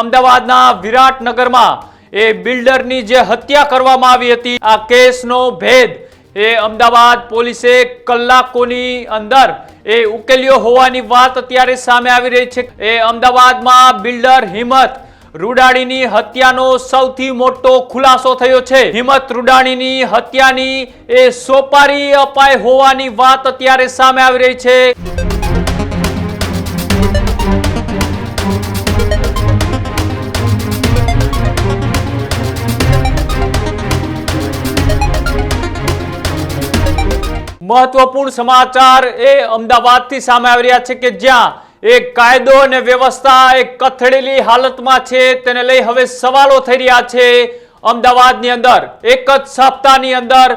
અમદાવાદના વિરાટનગરમાં એ બિલ્ડરની જે હત્યા કરવામાં આવી હતી, આ કેસનો ભેદ એ અમદાવાદ પોલીસે કલાકોની અંદર એ ઉકેલ્યો હોવાની વાત અત્યારે સામે આવી રહી છે. એ અમદાવાદમાં બિલ્ડર હિંમત રૂડાણીની હત્યાનો સૌથી મોટો ખુલાસો થયો છે. હિંમત રૂડાણીની હત્યાની એ સોપારી અપાય હોવાની વાત અત્યારે સામે આવી રહી છે. મહત્વપૂર્ણ સમાચાર એ અમદાવાદથી સામે આવી રહ્યા છે કે જ્યાં એક કાયદો અને વ્યવસ્થા, એક કથળેલી હાલતમાં છે, તેને લઈ હવે સવાલો થઈ રહ્યા છે અમદાવાદની અંદર. એક જ સપ્તાહની અંદર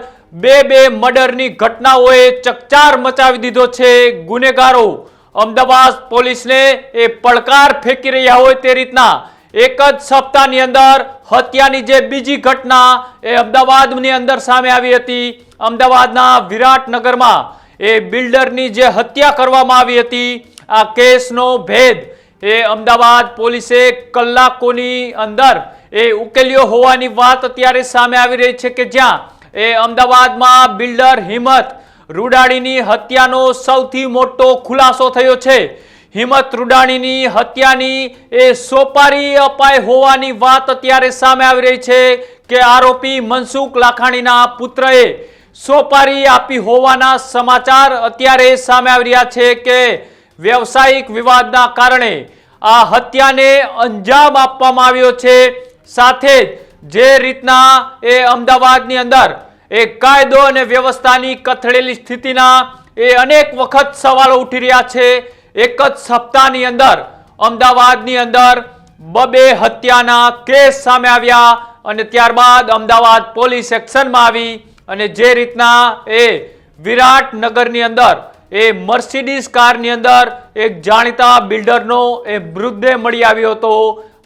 બે બે મર્ડરની ઘટનાઓએ ચકચાર મચાવી દીધો છે ગુનેગારો. અમદાવાદ પોલીસને એ પડકાર ફેંકી રહ્યા હોય તે રીતના એક જ સપ્તાહની અંદર હત્યાની જે બીજી ઘટના એ અમદાવાદની અંદર સામે આવી હતી. અમદાવાદના વિરાટનગરમાં એ બિલ્ડરની જે હત્યા કરવામાં આવી હતી, આ કેસનો ભેદ એ અમદાવાદ પોલીસે કલાકોની અંદર એ ઉકેલ્યો હોવાની વાત અત્યારે સામે આવી રહી છે કે જ્યાં એ અમદાવાદમાં બિલ્ડર હિંમત રૂડાણીની હત્યાનો સૌથી મોટો ખુલાસો થયો છે. હિંમત રૂડાણીની હત્યાની એ સોપારી અપાય હોવાની વાત અત્યારે સામે આવી રહી છે કે આરોપી મનસુખ લાખાણીના પુત્રએ સોપારી આપી હોવાના સમાચાર અત્યારે સામે આવી રહ્યા છે કે વ્યવસાયિક વિવાદના કારણે આ હત્યાને અંજામ આપવામાં આવ્યો છે. સાથે જ જે રીતના એ અમદાવાદની અંદર એ કાયદો અને વ્યવસ્થાની કથળેલી સ્થિતિના એ અનેક વખત સવાલો ઉઠી રહ્યા છે. એક જ સપ્તાહની અંદર અમદાવાદની અંદર બબે હત્યાના કેસ સામે આવ્યા અને ત્યારબાદ અમદાવાદ પોલીસ એક્શનમાં આવી. અને જે રીતના એ વિરાટનગરની અંદર, એ મર્સિડીઝ કારની અંદર એક જાણીતા બિલ્ડરનો એ મૃતદેહ મળી આવ્યો હતો.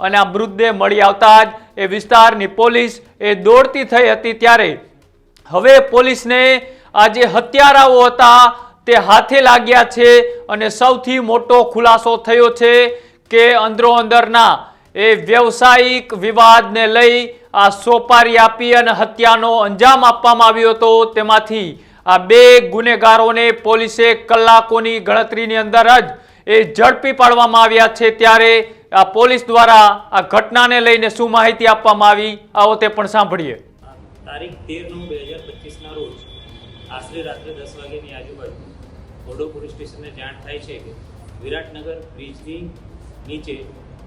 અને આ મૃતદેહ મળી આવતા જ એ વિસ્તારની પોલીસ એ દોડતી થઈ હતી ત્યારે. હવે પોલીસને આ જે હત્યારાઓ હતા તે હાથે લાગ્યા છે અને સૌથી મોટો ખુલાસો થયો છે કે અંદરો અંદરના એ વ્યવસાયિક વિવાદને લઈ આ સોપારી આપી અને હત્યાનો અંજામ આપવામાં આવ્યો હતો. તેમાંથી આ બે ગુનેગારોને પોલીસે કલાકોની ગણતરીની અંદર જ એ ઝડપી પાડવામાં આવ્યા છે. ત્યારે આ પોલીસ દ્વારા આ ઘટનાને લઈને શું માહિતી આપવામાં આવી, આવો તે પણ સાંભળીએ. તારીખ તેર નવ બે હજાર પચીસના રોજ આશરે રાત્રે દસ વાગ્યાની આજુબાજુ ઘોડો પોલીસ સ્ટેશનને જાણ થાય છે કે વિરાટનગર બ્રિજની નીચે,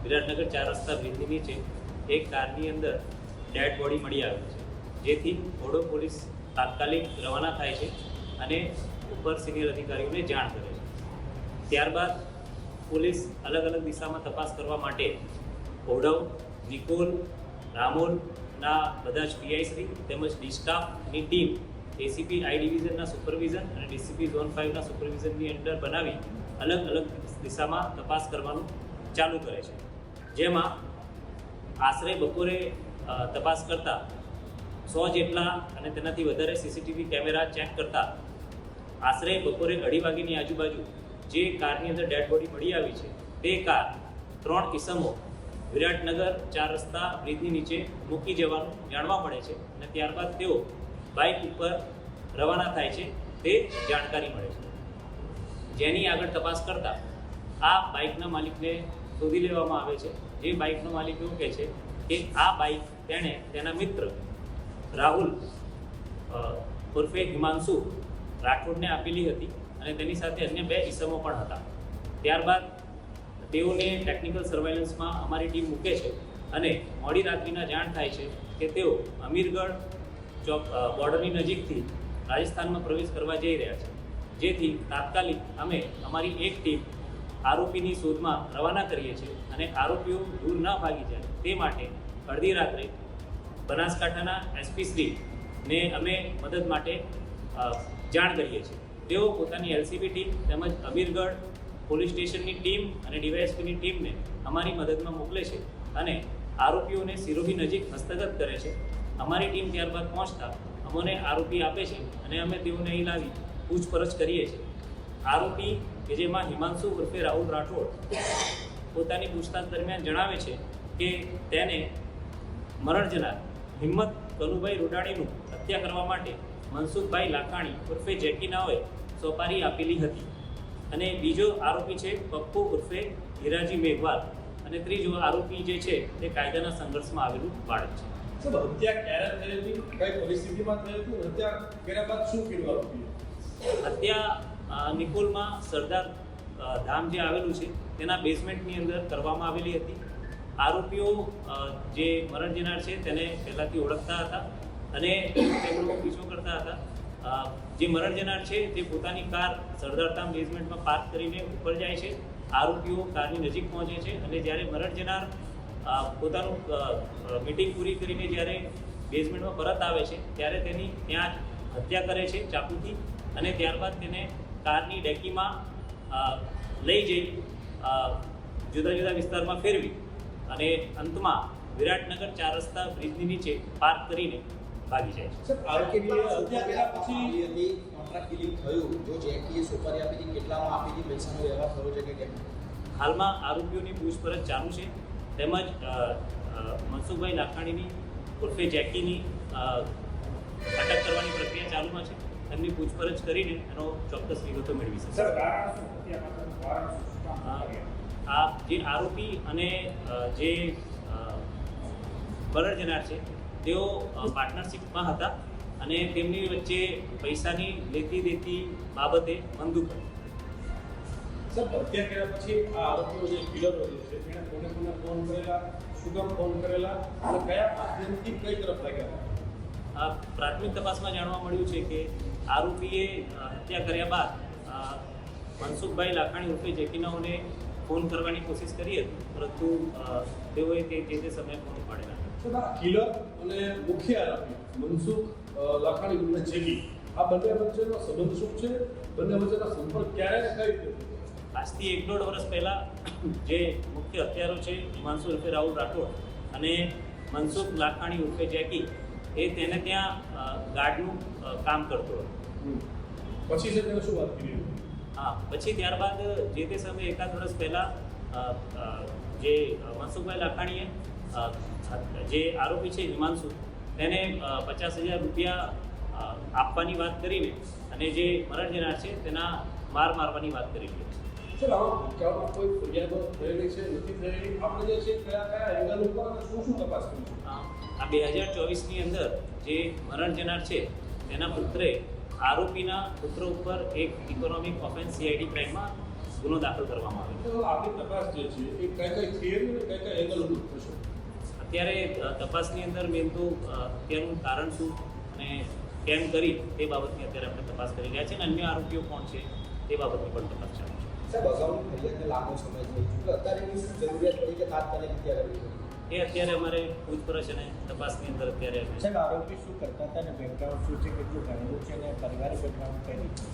વિરાટનગર ચાર રસ્તા બ્રિજની નીચે એક કારની અંદર ડેડ બોડી મળી આવે છે. જેથી ઘોડો પોલીસ તાત્કાલિક રવાના થાય છે અને ઉપર સિનિયર અધિકારીઓને જાણ કરે છે. ત્યારબાદ પોલીસ અલગ અલગ દિશામાં તપાસ કરવા માટે ઓઢવ નિકોલ રામોલના બધા જ પીઆઈશ્રી તેમજ ડિસ્ટાફની ટીમ એસીપી આઈ ડિવિઝનના સુપરવિઝન અને ડીસીપી ઝોન ફાઇવના સુપરવિઝનની અંડર બનાવી અલગ અલગ દિશામાં તપાસ કરવાનું ચાલુ કરે છે. જેમાં આશરે બપોરે તપાસ કરતા સો જેટલા અને તેનાથી વધારે સીસીટીવી કેમેરા ચેક કરતા આશરે બપોરે અઢી વાગ્યાની આજુબાજુ જે કારની અંદર ડેડ બોડી મળી આવી છે, તે કાર ત્રણ કિસમો વિરાટનગર ચાર રસ્તા બ્રિજની નીચે મૂકી જવાનું જાણવા મળે છે અને ત્યારબાદ તેઓ બાઇક ઉપર રવાના થાય છે, તે જાણકારી મળે છે. જેની આગળ તપાસ કરતા આ બાઇકના માલિકને શોધી લેવામાં આવે છે, જે બાઇકનો માલિક એવું કહે છે કે આ બાઇક તેણે તેના મિત્ર રાહુલ ઉર્ફે હિમાંશુ રાઠોડને આપેલી હતી અને તેની સાથે અન્ય બે ઇસમો પણ હતા. ત્યારબાદ તેઓને ટેકનિકલ સર્વેલન્સમાં અમારી ટીમ મૂકે છે અને મોડી રાત્રિના જાણ થાય છે કે તેઓ અમીરગઢ ચોક બોર્ડરની નજીકથી રાજસ્થાનમાં પ્રવેશ કરવા જઈ રહ્યા છે. જેથી તાત્કાલિક અમે અમારી એક ટીમ આરોપીની શોધમાં રવાના કરીએ છીએ અને આરોપીઓ દૂર ન ભાગી જાય. તે માટે અડધી રાત્રે બનાસકાંઠાના એસપી શ્રીને અમે મદદ માટે જાણ કરીએ છીએ. તેઓ પોતાની એલસીબી ટીમ તેમજ અમીરગઢ પોલીસ સ્ટેશનની ટીમ અને ડીવાયએસપીની ટીમને અમારી મદદમાં મોકલે છે અને આરોપીઓને સિરોહી નજીક હસ્તગત કરે છે. અમારી ટીમ ત્યારબાદ પહોંચતા અમને આરોપી આપે છે અને અમે તેઓને અહીં લાવી પૂછપરછ કરીએ છીએ. આરોપી કે જેમાં હિમાંશુ ઉર્ફે રાહુલ રાઠોડ પોતાની પૂછતાછ દરમિયાન જણાવે છે કે તેને મરણ જનાર હિંમત કનુભાઈ રોડાણીનું હત્યા કરવા માટે મનસુખભાઈ લાખાણી ઉર્ફે જેકી નાઓએ સોપારી આપેલી હતી. અને બીજો આરોપી છે પપ્પુ ઉર્ફે હિરાજી મેઘવાલ. અને ત્રીજો આરોપી જે છે તે કાયદાના સંઘર્ષમાં આવેલું બાળક છે. હત્યા ક્યારે કઈ પરિસ્થિતિમાં હત્યા કર્યા બાદ શું કર્યું આરોપીએ હત્યા નિકોલમાં સરદાર ધામ જે આવેલું છે તેના બેઝમેન્ટની અંદર કરવામાં આવેલી હતી. આરોપીઓ જે મરણ જનાર છે તેને પહેલાંથી ઓળખતા હતા અને તેમનો પીછો કરતા હતા. જે મરણ જનાર છે તે પોતાની કાર સરદારધામ બેઝમેન્ટમાં પાર્ક કરીને ઉપર જાય છે. આરોપીઓ કારની નજીક પહોંચે છે અને જ્યારે મરણ જનાર પોતાનું મીટિંગ પૂરી કરીને જ્યારે બેઝમેન્ટમાં પરત આવે છે, ત્યારે તેની ત્યાં જ હત્યા કરે છે ચાકુથી અને ત્યારબાદ તેને કારની ડેકીમાં લઈ જઈ જુદા જુદા વિસ્તારમાં ફેરવી. અને અંતમાં વિરાટનગર ચાર રસ્તા બ્રિજની નીચે પાર્ક કરીને ભાગી જાય છે. પછી કોન્ટ્રાક્ટ થયું. જો જેકીએ સુપારી આપી હતી કેટલામાં આપી હતી પૈસાનો વ્યવહાર થયો છે કે કેમ? હાલમાં આરોપીઓની પૂછપરછ ચાલુ છે. તેમજ મનસુખભાઈ લાખાણીની ઉર્ફે જેકીની અટક કરવાની પ્રક્રિયા ચાલુમાં છે. એમની પૂછપરછ કરીને એનો ચોક્કસ વિગતો મેળવી શકશે. આ જે આરોપી અને જે બરડ જનાર છે તેઓ પાર્ટનરશિપમાં હતા અને તેમની વચ્ચે પૈસાની લેતી દેતી બાબતે બંદૂક હતી. હત્યા કર્યા પછી આ આરોપીઓ જે કિલરો છે તેણે કોને કોને ફોન કરેલા શું ફોન કરેલા અને કયા માધ્યમથી કઈ તરફ લાગ્યા આ પ્રાથમિક તપાસમાં જાણવા મળ્યું છે કે આરોપીએ હત્યા કર્યા બાદ મનસુખભાઈ લાખાણી ઉર્ફે જેકીનાઓને ફોન કરવાની કોશિશ કરી હતી પરંતુ તેઓએ તે જે તે સમયે ફોન ઉપાડેલા. કિલર અને મુખ્ય આરોપી મનસુખ લાખાણી અને જેકી આ બંને વચ્ચેનો સંબંધ શું છે? બંને વચ્ચેનો સંપર્ક ક્યારે કઈ રીતે? આજથી એક દોઢ વર્ષ પહેલાં જે મુખ્ય હત્યારો છે હિમાંશુ ઉર્ફે રાહુલ રાઠોડ અને મનસુખ લાખાણી ઉર્ફે જેકી એ તેને ત્યાં ગાર્ડનું કામ કરતો હતો. પછી છે તેને શું વાત કરી? હા પછી ત્યારબાદ જે તે સમયે એકાદ વર્ષ પહેલાં જે મનસુખભાઈ લાખાણીએ જે આરોપી છે હિમાંશુ તેને પચાસ હજાર રૂપિયા આપવાની વાત કરીને અને જે મરણ જનાર છે તેના માર મારવાની વાત કરી હતી સર આવા ભૂતકાળમાં કોઈ ફરિયાદો થયેલી છે નથી થયેલી? આપણે જે છે કયા કયા એંગલ ઉપર અને શું શું તપાસ કરી છે આ બે હજાર ચોવીસની અંદર જે મરણ જનાર છે તેના પુત્રે આરોપીના પુત્ર ઉપર એક ઇકોનોમિક ઓફેન્સ સીઆઈડી ક્રાઇમમાં ગુનો દાખલ કરવામાં આવ્યો. તો આપણી તપાસ જે છે એ કઈ કઈ થિયરી અને કઈ કઈ એંગલ ઉપર થશે? અત્યારે તપાસની અંદર મેન તો અત્યારનું કારણ શું અને કેમ કરી તે બાબતની અત્યારે આપણે તપાસ કરી રહ્યા છીએ અને અન્ય આરોપીઓ કોણ છે તે બાબતની પણ તપાસ ચાલુ છે. સાહેબ અગાઉની ફરિયાદને લાંબો સમય થઈ ચૂક્યો અત્યારે એની જરૂરિયાત પડી કે તાત્કાલિક પડી? એ અત્યારે અમારે પૂછપરછ અને તપાસની અંદર અત્યારે સાહેબ આરોપી શું કરતા હતા અને બેકગ્રાઉન્ડ શું છે કેટલું ભણેલું છે અને પરિવારિક બેકગ્રાઉન્ડ કઈ રીતે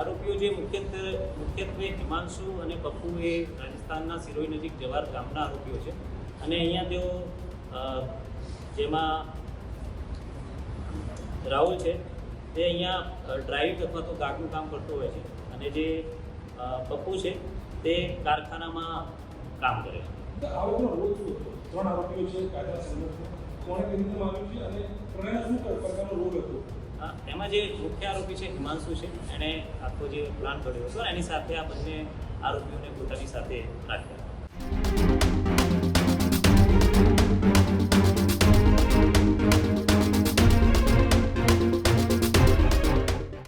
આરોપીઓ જે મુખ્યત્વે મુખ્યત્વે હિમાંશુ અને પપ્પુ એ રાજસ્થાનના સિરોહી નજીક જવાર ગામના આરોપીઓ છે. અને અહીંયા તેઓ જેમાં રાહુલ છે તે અહીંયા ડ્રાઇવિંગ અથવા તો ગાર્ડનું કામ કરતો હોય છે. અને જે પપ્પુ છે તે કારખાનામાં કામ કરે છે. આરોપીનો રોલ શું હતો ત્રણ આરોપીઓ છે, કાયદા સંઘર્ષમાં કોણે રીતે આવ્યું છે અને ત્રણેયનો શું પ્રકારનો રોલ હતો. એમાં જે મુખ્ય આરોપી છે, હિમાંશુ છે, એણે આખો જે પ્લાન કર્યો હતો, એની સાથે આ બંને આરોપીઓને પોતાની સાથે રાખ્યા.